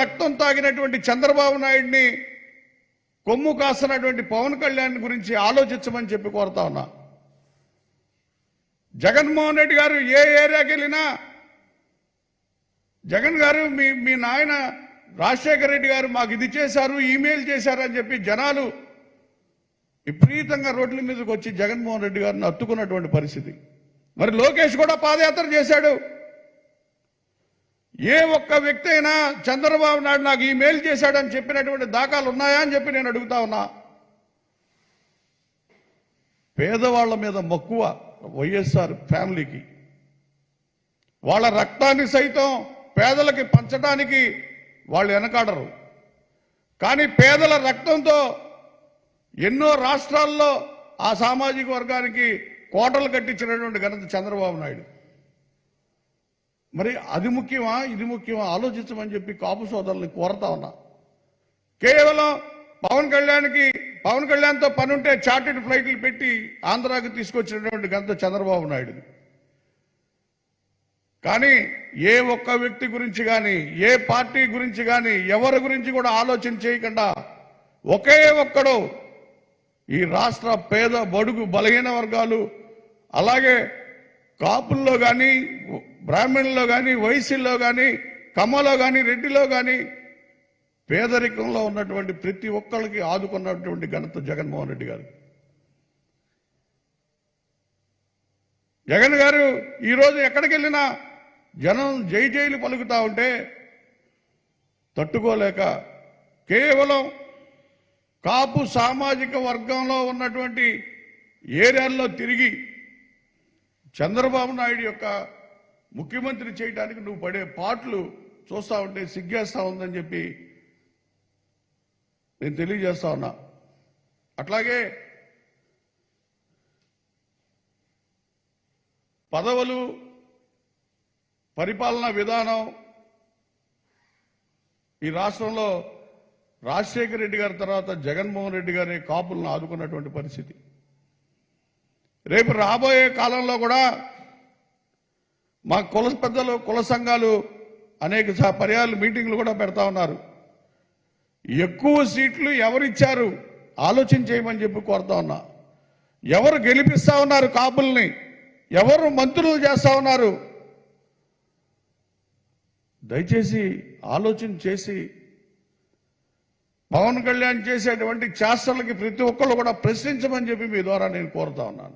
రక్తం తాగినటువంటి చంద్రబాబు నాయుడిని కొమ్ము కాస్తున్నటువంటి పవన్ కళ్యాణ్ గురించి ఆలోచించమని చెప్పి కోరుతా ఉన్నా. జగన్మోహన్ రెడ్డి గారు ఏ ఏరియాకి వెళ్ళినా జగన్ గారు మీ మీ నాయన రాజశేఖర రెడ్డి గారు మాకు ఇది చేశారు ఈమెయిల్ చేశారు అని చెప్పి జనాలు విపరీతంగా రోడ్ల మీదకి వచ్చి జగన్మోహన్ రెడ్డి గారిని అత్తుకున్నటువంటి పరిస్థితి. మరి లోకేష్ కూడా పాదయాత్ర చేశాడు. ఏ ఒక్క వ్యక్తి అయినా చంద్రబాబు నాయుడు నాకు ఈ మెయిల్ చేశాడని చెప్పినటువంటి దాఖలు ఉన్నాయా అని చెప్పి నేను అడుగుతా ఉన్నా. పేదవాళ్ళ మీద మక్కువ వైఎస్ఆర్ ఫ్యామిలీకి. వాళ్ళ రక్తాన్ని సైతం పేదలకి పంచడానికి వాళ్ళు వెనకాడరు. కానీ పేదల రక్తంతో ఎన్నో రాష్ట్రాల్లో ఆ సామాజిక వర్గానికి కోటలు కట్టించినటువంటి ఘనత చంద్రబాబు నాయుడు. మరి అది ముఖ్యమా ఇది ముఖ్యమా ఆలోచించమని చెప్పి కాపు సోదరుల్ని కోరతా ఉన్నా. కేవలం పవన్ కళ్యాణ్కి పవన్ కళ్యాణ్తో పని ఉంటే చార్టెడ్ ఫ్లైట్లు పెట్టి ఆంధ్రాకి తీసుకొచ్చినటువంటి గంత చంద్రబాబు నాయుడు. కానీ ఏ ఒక్క వ్యక్తి గురించి కానీ ఏ పార్టీ గురించి కానీ ఎవరి గురించి కూడా ఆలోచన చేయకుండా ఒకే ఒక్కడు ఈ రాష్ట్ర పేద బడుగు బలహీన వర్గాలు అలాగే కాపుల్లో కానీ బ్రాహ్మణుల్లో కానీ వైశ్యుల్లో కానీ కమ్మలో కానీ రెడ్డిలో కానీ పేదరికంలో ఉన్నటువంటి ప్రతి ఒక్కరికి ఆదుకున్నటువంటి ఘనత జగన్మోహన్ రెడ్డి గారు. జగన్ గారు ఈరోజు ఎక్కడికి వెళ్ళినా జనం జై జైలు పలుకుతా ఉంటే తట్టుకోలేక కేవలం కాపు సామాజిక వర్గంలో ఉన్నటువంటి ఏరియాల్లో తిరిగి చంద్రబాబు నాయుడు యొక్క ముఖ్యమంత్రి చేయడానికి నువ్వు పడే పాటలు చూస్తా ఉంటే సిగ్గేస్తా ఉందని చెప్పి నేను తెలియజేస్తా ఉన్నా. అట్లాగే పదవులు పరిపాలనా విధానం ఈ రాష్ట్రంలో రాజశేఖర రెడ్డి గారి తర్వాత జగన్మోహన్ రెడ్డి గారి కాపులను ఆదుకున్నటువంటి పరిస్థితి. రేపు రాబోయే కాలంలో కూడా మా కుల పెద్దలు కుల సంఘాలు అనేక పర్యాలు మీటింగ్లు కూడా పెడతా ఉన్నారు. ఎక్కువ సీట్లు ఎవరిచ్చారు? ఆలోచన చేయమని చెప్పి కోరుతా ఉన్నా. ఎవరు గెలిపిస్తా ఉన్నారు కాపుల్ని ఎవరు మంత్రులు చేస్తా ఉన్నారు? దయచేసి ఆలోచన చేసి పవన్ కళ్యాణ్ చేసేటువంటి చేష్టలకి ప్రతి ఒక్కళ్ళు కూడా ప్రశ్నించమని చెప్పి మీ ద్వారా నేను కోరుతా ఉన్నాను.